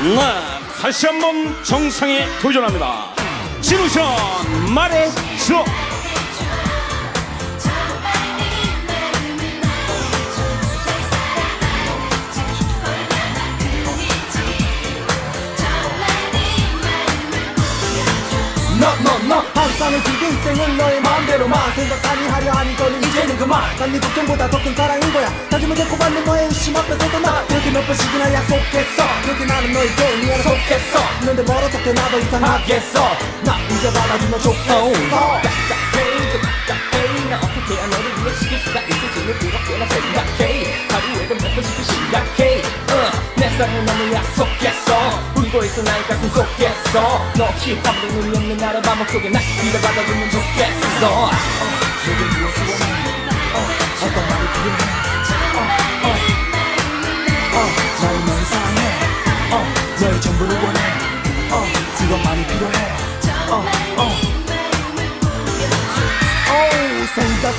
네, 다시 한번 정상에 도전합니다. 진우션 말해줘. 항상은 그 인생을 너의 마음대로만. 생각하니 하려 하니 너는 이제는 그만. 난네 걱정보다 더 큰 사랑인 거야. 다짐을 데리고 받는 너의 의심 앞에서도 나. 그렇게 몇 번씩이나 약속했어. 그렇게 나는 너에게 네 안에 속했어. 그런데 멀어졌게 나도 이상하겠어. 나 이제 받아주면 좋겠어. 답답해 나 어떻게 해야 너를 위해 시킬 수가 있을지를 그렇게나 생각해. 하루에도 몇 번씩 심각해. Uh, 내 사랑은 너무 약속 울고 있어 나의 가슴 속에서 너 없이 눈이 없는 나를 밤목 속에 날 위로 받아주면 좋겠어 uh, 내게 무엇을 uh, 어떤 말이 필요해 uh, uh, 나를 너를 사랑해 어, 너의 전부를 원해 어, 그것만이 필요해 어,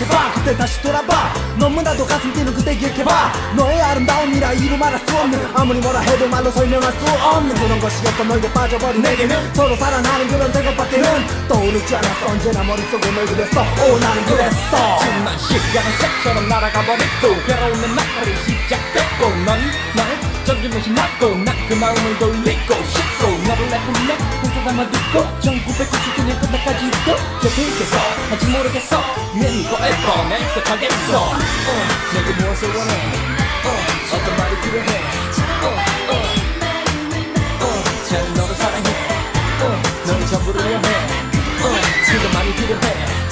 봐. 그때 다시 돌아봐. 너무나도 가슴 뛰는 그때 기억해봐. 너의 아름다움이라 이루 말할 수 없는 아무리 뭐라 해도 말로 설명할 수 없는 그런 것이었어. 너에게 빠져버린 내게는 서로 사랑하는 그런 생각밖에는 떠오르지 않았어. 언제나 머릿속에 널 그렸어. 오 나는 그랬어. 하지만 시간은 새처럼 날아가 버리고 괴로운 내 나날이 시작됐고 넌 나를 점점씩 맞고 난그 마음을 돌리고 혼자 담아두고 1999년 끝날까지 있고 곁에 있겠어 아직 모르겠어. 유행이 forever 내 익숙하겠어. 어, 내게 무엇을 원해? 어, 어떤 말이 필요해? 어, 어, 어, 나는 너를 사랑해. 어, 너의 전부를 위해 어, 그것만이 필요해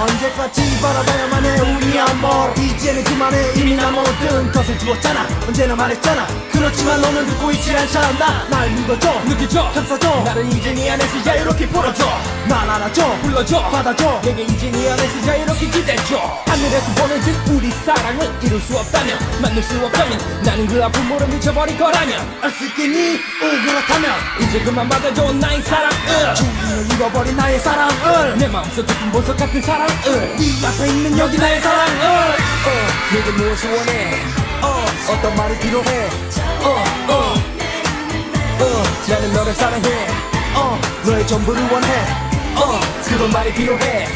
언제까지 바라봐야만 해 우리 안볼 이제는 그만해 이미 나 모든 것을 주었잖아. 언제나 말했잖아. 그렇지만 너는 듣고 있지 않잖아. 나날 믿어줘 느껴줘 감싸줘. 나를 이제 네 안에서 자유롭게 풀어줘. 날 알아줘 불러줘. 받아줘. 내게 이제 네 안에서 자유롭게 기대줘. 하늘에서 보내준 우리 사랑을 이룰 수 없다면 만들 수 없다면 나는 그 아픔으로 미쳐버릴 거라면 알수있겠니 오 그렇다면 이제 그만 받아줘 나의 사랑을. 주인을 잃어버린 나의 사랑을 내 마음속 깊은 보석 같은 사랑을 네 앞에 있는 여기 나의 사랑을 어, 내게 무엇을 원해? 어, 어떤 말이 필요해? 어, 어, 어, 나는 너를 사랑해. 어, 너의 전부를 원해. 어, 그런 말이 필요해